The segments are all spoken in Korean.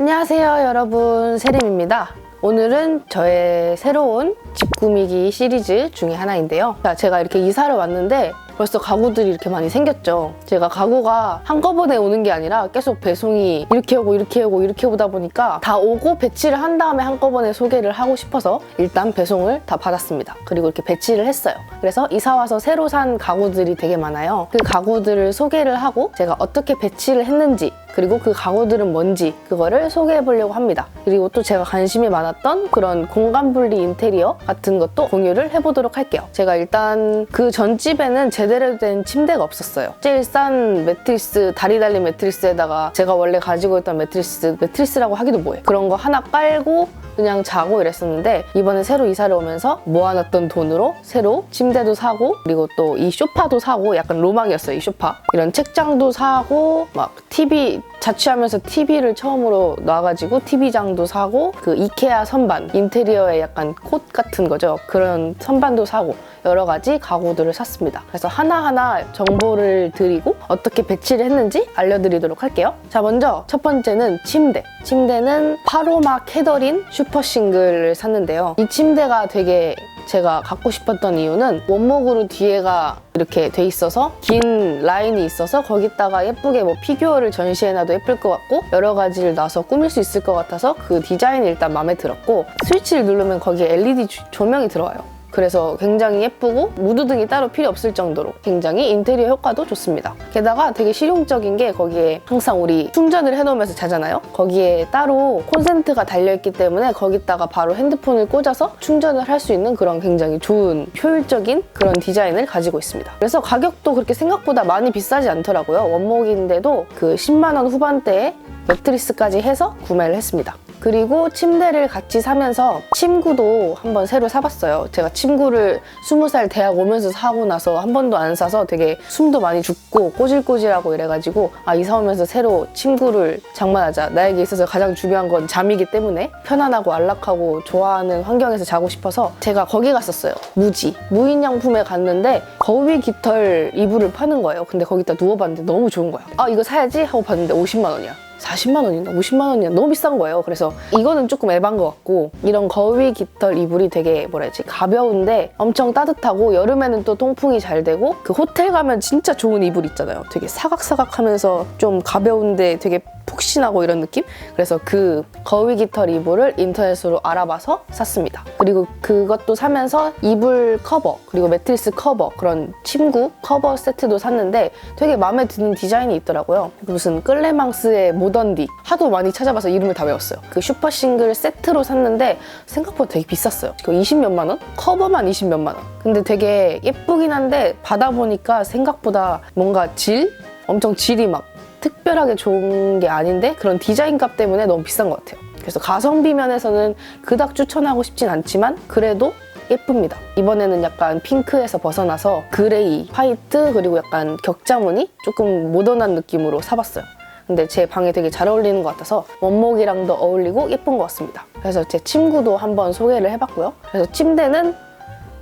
안녕하세요 여러분. 세림입니다. 오늘은 저의 새로운 집 꾸미기 시리즈 중에 하나인데요. 자, 제가 이렇게 이사를 왔는데 벌써 가구들이 이렇게 많이 생겼죠 제가 가구가 한꺼번에 오는 게 아니라 계속 배송이 이렇게 오고 이렇게 오고 이렇게 오다 보니까 다 오고 배치를 한 다음에 한꺼번에 소개를 하고 싶어서 일단 배송을 다 받았습니다 그리고 이렇게 배치를 했어요 그래서 이사 와서 새로 산 가구들이 되게 많아요 그 가구들을 소개를 하고 제가 어떻게 배치를 했는지 그리고 그 가구들은 뭔지 그거를 소개해 보려고 합니다. 그리고 또 제가 관심이 많았던 그런 공간 분리 인테리어 같은 것도 공유를 해보도록 할게요. 제가 일단 그 전 집에는 제 대로 된 침대가 없었어요. 제일 싼 매트리스 다리 달린 매트리스에다가 제가 원래 가지고 있던 매트리스 매트리스라고 하기도 뭐해 그런 거 하나 깔고 그냥 자고 이랬었는데 이번에 새로 이사를 오면서 모아놨던 돈으로 새로 침대도 사고 그리고 또이 소파도 사고 약간 로망이었어요 이 소파 이런 책장도 사고 막 TV 자취하면서 TV를 처음으로 놔가지고 TV장도 사고 그 이케아 선반 인테리어에 약간 콧 같은 거죠 그런 선반도 사고 여러 가지 가구들을 샀습니다. 그래서 하나하나 정보를 드리고 어떻게 배치를 했는지 알려드리도록 할게요. 자, 먼저 첫 번째는 침대. 침대는 파로마 캐더린 슈퍼 싱글을 샀는데요. 이 침대가 되게 제가 갖고 싶었던 이유는 원목으로 뒤에가 이렇게 돼 있어서 긴 라인이 있어서 거기다가 예쁘게 뭐 피규어를 전시해놔도 예쁠 것 같고 여러 가지를 놔서 꾸밀 수 있을 것 같아서 그 디자인이 일단 마음에 들었고 스위치를 누르면 거기에 LED 조- 조명이 들어와요. 그래서 굉장히 예쁘고 무드 등이 따로 필요 없을 정도로 굉장히 인테리어 효과도 좋습니다. 게다가 되게 실용적인 게 거기에 항상 우리 충전을 해놓으면서 자잖아요. 거기에 따로 콘센트가 달려있기 때문에 거기다가 바로 핸드폰을 꽂아서 충전을 할 수 있는 그런 굉장히 좋은 효율적인 그런 디자인을 가지고 있습니다. 그래서 가격도 그렇게 생각보다 많이 비싸지 않더라고요. 원목인데도 그 10만 원 후반대에 매트리스까지 해서 구매를 했습니다. 그리고 침대를 같이 사면서 침구도 한번 새로 사봤어요. 제가 침구를 20살 대학 오면서 사고 나서 한 번도 안 사서 되게 숨도 많이 죽고 꼬질꼬질하고 이래가지고 아 이사 오면서 새로 침구를 장만하자. 나에게 있어서 가장 중요한 건 잠이기 때문에 편안하고 안락하고 좋아하는 환경에서 자고 싶어서 제가 거기 갔었어요. 무지. 무인양품에 갔는데 거위 깃털 이불을 파는 거예요. 근데 거기다 누워봤는데 너무 좋은 거야. 아 이거 사야지 하고 봤는데 50만 원이야. 40만 원이나 50만 원이나 너무 비싼 거예요. 그래서 이거는 조금 에반 것 같고 이런 거위 깃털 이불이 되게 뭐라 해야지 가벼운데 엄청 따뜻하고 여름에는 또 통풍이 잘 되고 그 호텔 가면 진짜 좋은 이불 있잖아요. 되게 사각사각 하면서 좀 가벼운데 되게 푹신하고 이런 느낌? 그래서 그 거위 깃털 이불을 인터넷으로 알아봐서 샀습니다. 그리고 그것도 사면서 이불 커버, 그리고 매트리스 커버, 그런 침구 커버 세트도 샀는데 되게 마음에 드는 디자인이 있더라고요. 무슨 끌레망스의 모던디. 하도 많이 찾아봐서 이름을 다 외웠어요. 그 슈퍼 싱글 세트로 샀는데 생각보다 되게 비쌌어요. 그 20몇만 원? 커버만 20몇만 원. 근데 되게 예쁘긴 한데 받아보니까 생각보다 뭔가 질? 엄청 질이 막 특별하게 좋은 게 아닌데 그런 디자인 값 때문에 너무 비싼 것 같아요. 그래서 가성비 면에서는 그닥 추천하고 싶진 않지만 그래도 예쁩니다. 이번에는 약간 핑크에서 벗어나서 그레이, 화이트 그리고 약간 격자 무늬 조금 모던한 느낌으로 사봤어요. 근데 제 방에 되게 잘 어울리는 것 같아서 원목이랑도 어울리고 예쁜 것 같습니다. 그래서 제 침구도 한번 소개를 해봤고요. 그래서 침대는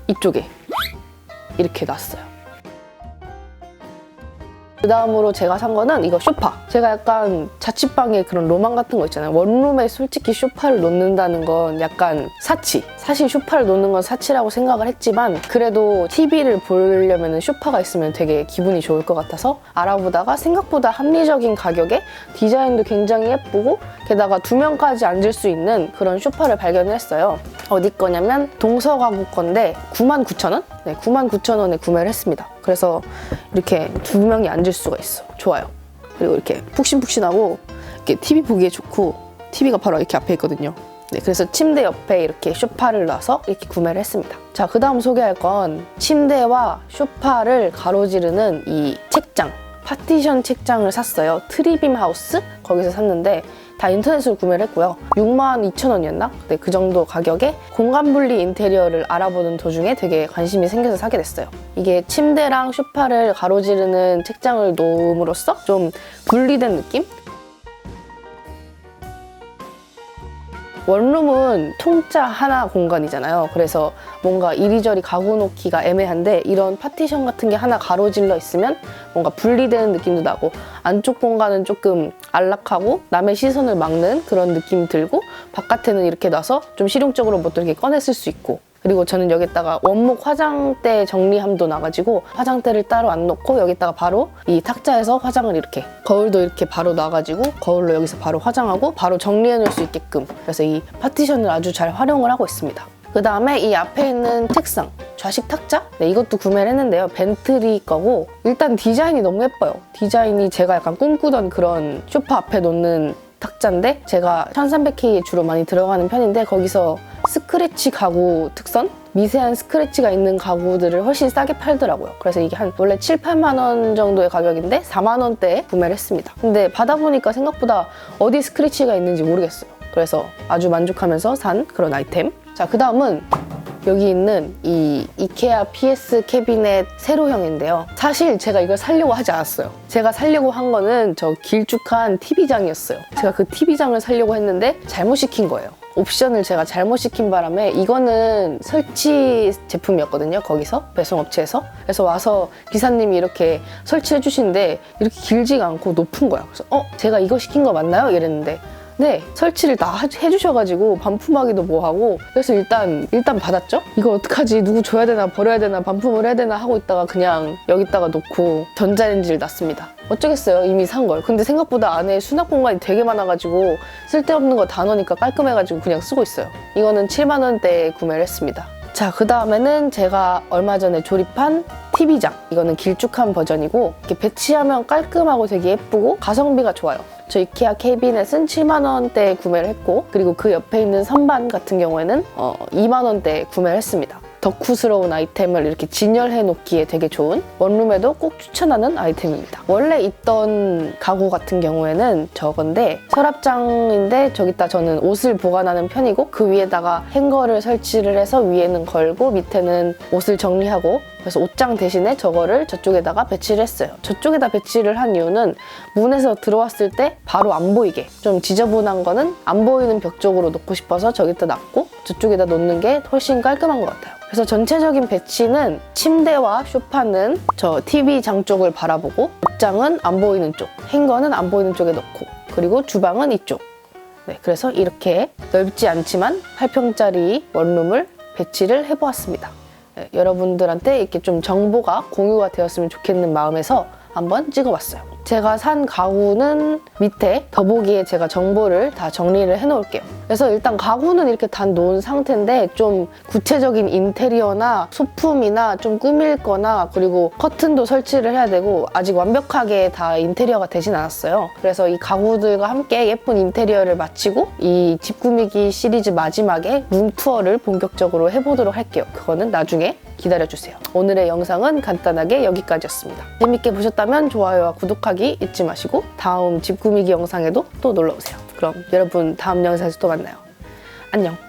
이쪽에 이렇게 놨어요. 그 다음으로 제가 산 거는 이거 쇼파. 제가 약간 자취방에 그런 로망 같은 거 있잖아요. 원룸에 솔직히 쇼파를 놓는다는 건 약간 사치. 사실 쇼파를 놓는 건 사치라고 생각을 했지만 그래도 TV를 보려면 쇼파가 있으면 되게 기분이 좋을 것 같아서 알아보다가 생각보다 합리적인 가격에 디자인도 굉장히 예쁘고 게다가 두 명까지 앉을 수 있는 그런 쇼파를 발견을 했어요. 어디 거냐면 동서가구 건데 99,000원? 네, 99,000원에 구매를 했습니다. 그래서 이렇게 두 명이 앉을 수가 있어. 좋아요. 그리고 이렇게 푹신푹신하고 이렇게 TV 보기에 좋고 TV가 바로 이렇게 앞에 있거든요. 네, 그래서 침대 옆에 이렇게 소파를 놔서 이렇게 구매를 했습니다. 자, 그 다음 소개할 건 침대와 소파를 가로지르는 이 책장, 파티션 책장을 샀어요. 트리빔 하우스? 거기서 샀는데 다 인터넷으로 구매를 했고요. 6만 2천 원이었나? 네, 그 정도 가격에 공간 분리 인테리어를 알아보는 도중에 되게 관심이 생겨서 사게 됐어요. 이게 침대랑 소파를 가로지르는 책장을 놓음으로써 좀 분리된 느낌? 원룸은 통짜 하나 공간이잖아요. 그래서 뭔가 이리저리 가구 놓기가 애매한데 이런 파티션 같은 게 하나 가로질러 있으면 뭔가 분리되는 느낌도 나고 안쪽 공간은 조금 안락하고 남의 시선을 막는 그런 느낌이 들고 바깥에는 이렇게 놔서 좀 실용적으로 뭐 또 이렇게 꺼내 쓸수 있고 그리고 저는 여기다가 원목 화장대 정리함도 나가지고 화장대를 따로 안 놓고 여기다가 바로 이 탁자에서 화장을 이렇게 거울도 이렇게 바로 놔가지고 거울로 여기서 바로 화장하고 바로 정리해 놓을 수 있게끔 그래서 이 파티션을 아주 잘 활용을 하고 있습니다. 그 다음에 이 앞에 있는 책상 좌식 탁자? 네, 이것도 구매를 했는데요. 벤트리 거고 일단 디자인이 너무 예뻐요. 디자인이 제가 약간 꿈꾸던 그런 쇼파 앞에 놓는 탁자인데 제가 1300K에 주로 많이 들어가는 편인데 거기서 스크래치 가구 특선? 미세한 스크래치가 있는 가구들을 훨씬 싸게 팔더라고요. 그래서 이게 한 원래 7, 8만 원 정도의 가격인데 4만 원대에 구매를 했습니다. 근데 받아보니까 생각보다 어디 스크래치가 있는지 모르겠어요. 그래서 아주 만족하면서 산 그런 아이템. 자, 그 다음은 여기 있는 이 이케아 PS 캐비넷 세로형인데요. 사실 제가 이걸 살려고 하지 않았어요. 제가 살려고 한 거는 저 길쭉한 TV장이었어요. 제가 그 TV장을 살려고 했는데 잘못 시킨 거예요. 옵션을 제가 잘못 시킨 바람에 이거는 설치 제품이었거든요. 거기서 배송업체에서. 그래서 와서 기사님이 이렇게 설치해 주시는데 이렇게 길지가 않고 높은 거야. 그래서 어 제가 이거 시킨 거 맞나요? 이랬는데 네 설치를 다 하- 해주셔가지고 반품하기도 뭐하고 그래서 일단 일단 받았죠? 이거 어떡하지? 누구 줘야 되나 버려야 되나 반품을 해야 되나 하고 있다가 그냥 여기다가 놓고 전자레인지를 놨습니다. 어쩌겠어요? 이미 산 걸. 근데 생각보다 안에 수납 공간이 되게 많아가지고 쓸데없는 거 다 넣으니까 깔끔해가지고 그냥 쓰고 있어요. 이거는 7만 원대에 구매를 했습니다. 자, 그 다음에는 제가 얼마 전에 조립한 TV장. 이거는 길쭉한 버전이고, 이렇게 배치하면 깔끔하고 되게 예쁘고, 가성비가 좋아요. 저 이케아 캐비넷은 7만 원대에 구매를 했고, 그리고 그 옆에 있는 선반 같은 경우에는 어, 2만 원대에 구매를 했습니다. 덕후스러운 아이템을 이렇게 진열해 놓기에 되게 좋은 원룸에도 꼭 추천하는 아이템입니다. 원래 있던 가구 같은 경우에는 저건데 서랍장인데 저기다 저는 옷을 보관하는 편이고 그 위에다가 행거를 설치를 해서 위에는 걸고 밑에는 옷을 정리하고 그래서 옷장 대신에 저거를 저쪽에다가 배치를 했어요. 저쪽에다 배치를 한 이유는 문에서 들어왔을 때 바로 안 보이게 좀 지저분한 거는 안 보이는 벽 쪽으로 놓고 싶어서 저기다 놨고 저쪽에다 놓는 게 훨씬 깔끔한 것 같아요. 그래서 전체적인 배치는 침대와 소파는 저 TV 장 쪽을 바라보고 옷장은 안 보이는 쪽, 행거는 안 보이는 쪽에 놓고 그리고 주방은 이쪽. 네, 그래서 이렇게 넓지 않지만 8평짜리 원룸을 배치를 해보았습니다. 네, 여러분들한테 이렇게 좀 정보가 공유가 되었으면 좋겠는 마음에서 한번 찍어봤어요. 제가 산 가구는 밑에 더보기에 제가 정보를 다 정리를 해놓을게요. 그래서 일단 가구는 이렇게 다 놓은 상태인데 좀 구체적인 인테리어나 소품이나 좀 꾸밀 거나 그리고 커튼도 설치를 해야 되고 아직 완벽하게 다 인테리어가 되진 않았어요. 그래서 이 가구들과 함께 예쁜 인테리어를 마치고 이 집 꾸미기 시리즈 마지막에 룸 투어를 본격적으로 해보도록 할게요. 그거는 나중에 기다려주세요. 오늘의 영상은 간단하게 여기까지였습니다. 재밌게 보셨다면 좋아요와 구독하기 잊지 마시고 다음 집 꾸미기 영상에도 또 놀러오세요. 그럼 여러분 다음 영상에서 또 만나요. 안녕.